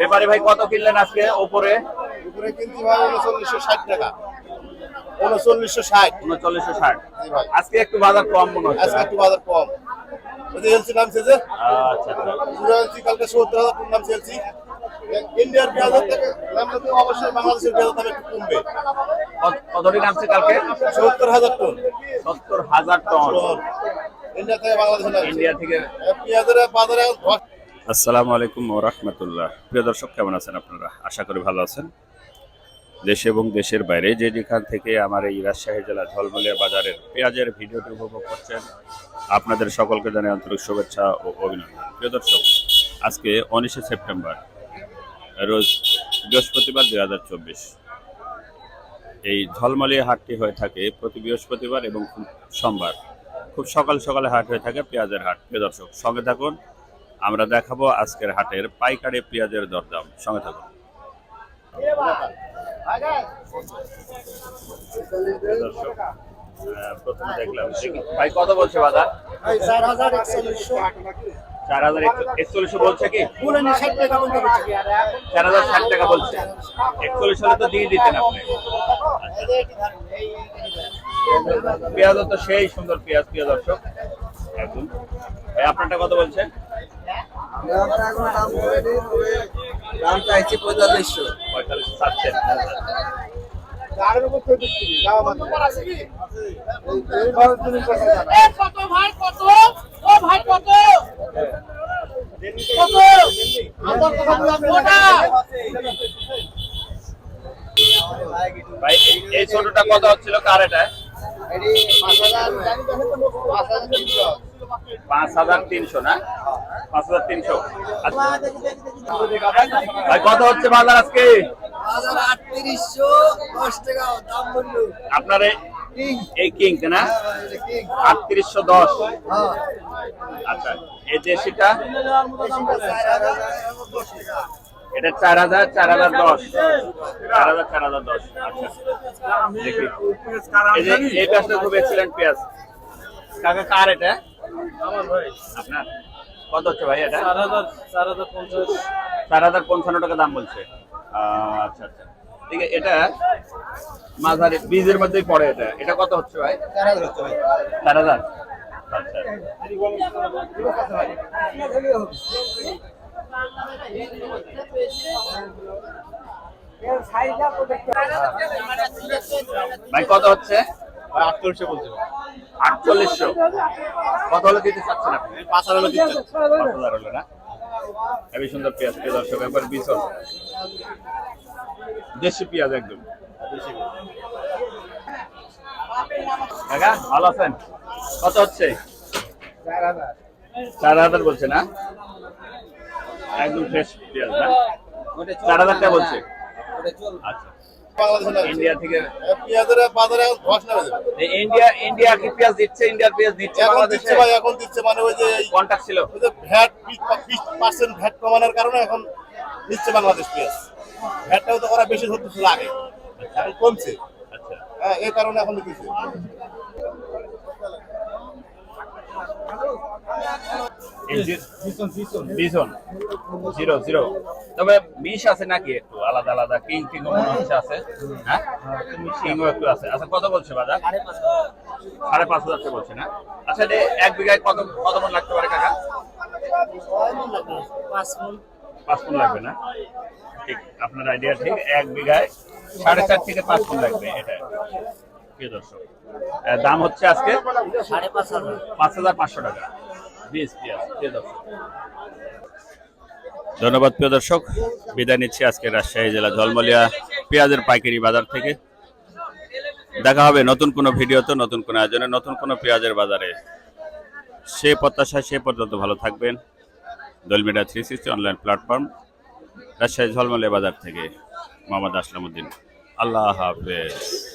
ব্যাপারে ভাই কত কিনলেন আজকে ওপরে উপরে কিনতে ভাই উনচল্লিশশো ষাট টাকা। উনচল্লিশশো ষাট। উনচল্লিশশো ষাট। আজকে একটু বাজার কম মনে হচ্ছে আজকে একটু বাজার কম। এলসি নামছে যে? আচ্ছা আচ্ছা। এলসি কালকে সত্তর হাজার কোন নামছে এলসি ইন্ডিয়ার পেঁয়াজের থেকে নামলে তো অবশ্যই বাংলাদেশের পেঁয়াজের দাম একটু কমবে। কত- কতটি নামছে কালকে? সত্তর হাজার টন। সত্তর হাজার টন। ইন্ডিয়া থেকে বাংলাদেশে ইন্ডিয়া থেকে। পেঁয়াজের বাজারে আসসালামু আলাইকুম রহমতুল্লাহ। প্রিয় দর্শক, কেমন আছেন আপনারা? আশা করি ভালো আছেন। দেশে এবং দেশের বাইরে যে যেখান থেকে আমার এই রাজশাহী জেলা ঝলমলিয়া বাজারের পেঁয়াজের ভিডিওটি উপভোগ করছেন, আপনাদের সকলকে জানাই আন্তরিক শুভেচ্ছা ও অভিনন্দন। প্রিয় দর্শক, আজকে উনিশে সেপ্টেম্বর, রোজ বৃহস্পতিবার দুই হাজার চব্বিশ। এই ঝলমলিয়া হাটটি হয়ে থাকে প্রতি বৃহস্পতিবার এবং সোমবার। খুব সকাল সকালে হাট হয়ে থাকে পেঁয়াজের হাট। প্রিয় দর্শক, সঙ্গে থাকুন আমরা দেখাবো আজকের হাটের পাইকারি পেঁয়াজের দরদাম। সঙ্গে থাকুন। প্রথমে দেখলাম ভাই কত বলছে বাজার? চার হাজার একচল্লিশশো। বলছে কি? চার হাজার ষাট টাকা বলছে। একচল্লিশ হলে তো দিয়ে দিতেন আপনি। পেঁয়াজ তো সেই সুন্দর পেঁয়াজ প্রিয় দর্শক। একদম। ভাই আপনারটা কত বলছেন দাম চাইছি পঁয়তাল্লিশশো ভাই এই ছোটটা কত হচ্ছিল কার এটা পাঁচ হাজার তিনশো না? পাঁচ হাজার তিনশো। ভাই কত হচ্ছে বাজার আজকে? আপনার এই- কিং। না? আটত্রিশশো দশ। আচ্ছা এই দেশিটা এটা চার হাজার চার হাজার দশ। চার হাজার চার হাজার দশ। আচ্ছা এই পেঁয়াজটা খুব এক্সিলেন্ট পেঁয়াজ। কাকা কার এটা? আপনার কত হচ্ছে ভাই এটা? চার হাজার পঞ্চান্ন টাকা দাম বলছে। আহ, আচ্ছা আচ্ছা। ঠিক আছে এটা মাঝারি বীজের মধ্যেই পড়ে এটা। এটা কত হচ্ছে ভাই? চার হাজার আচ্ছা। ভাই কত হচ্ছে? আটচল্লিশশো বলছে। আটচল্লিশশো। কত হলে দিতে চাচ্ছেন আপনি? পাঁচ হাজার হলে দিচ্ছে পাঁচ হাজার হলে না? হেবি সুন্দর পেঁয়াজ প্রিয় দর্শক একবার বিশন দেশি পেঁয়াজ একদম। কাকা ভালো আছেন? কত হচ্ছে? চার হাজার বলছে না? একদম ফ্রেশ পেঁয়াজ না? চার হাজার টাকা বলছে। আচ্ছা। ইন্ডিয়া থেকে পেঁয়াজের বাজারে ধস নেমে যাবে ইন্ডিয়া ইন্ডিয়া কি পেঁয়াজ দিচ্ছে? ইন্ডিয়ার পেঁয়াজ দিচ্ছে এখন বাংলাদেশে? দিচ্ছে ভাই এখন দিচ্ছে মানে ওই যে কন্ট্রাক্ট ছিল। ওই যে ভ্যাট বিশ পার্সেন্ট ভ্যাট কমানোর কারণে এখন দিচ্ছে বাংলাদেশ পেঁয়াজ। ভ্যাটটাও তো ওরা বেশি ধরতেছিল আগে এখন কমছে। আচ্ছা। হ্যাঁ এই কারণে এখন দিচ্ছে এই যে- বিজন জিরো জিরো তবে বিষ আছে নাকি একটু? আলাদা আলাদা। কিং কিং মনে হচ্ছে আছে। হ্যাঁ? কিংও একটু আছে। আচ্ছা কত বলছে বাজার? সাড়ে পাঁচ হাজার। টাকা বলছে না? আচ্ছা এটা এক বিঘায় কত কত মন লাগতে পারে কাকা? পাঁচ মন। লাগবে না? ঠিক আপনার আইডিয়া ঠিক। এক বিঘায় সাড়ে চার থেকে পাঁচ মন লাগবে এটা। প্রিয় দর্শক দাম হচ্ছে আজকে পাঁচ হাজার পাঁচশো টাকা। ধন্যবাদ, প্রিয় দর্শক। বিদায় নিচ্ছি আজকে রাজশাহী জেলা ঝলমলিয়া পেঁয়াজের পাইকারি বাজার থেকে। দেখা হবে নতুন কোনো ভিডিওতে, নতুন কোনো আয়োজনে, নতুন কোনো পেঁয়াজের বাজারে। সে প্রত্যাশা সে পর্যন্ত ভালো থাকবেন। Dol media three sixty online platform, Rajshahi Jhalmalia বাজার থেকে। মোহাম্মদ আসলামউদ্দিন আল্লাহ হাফেজ।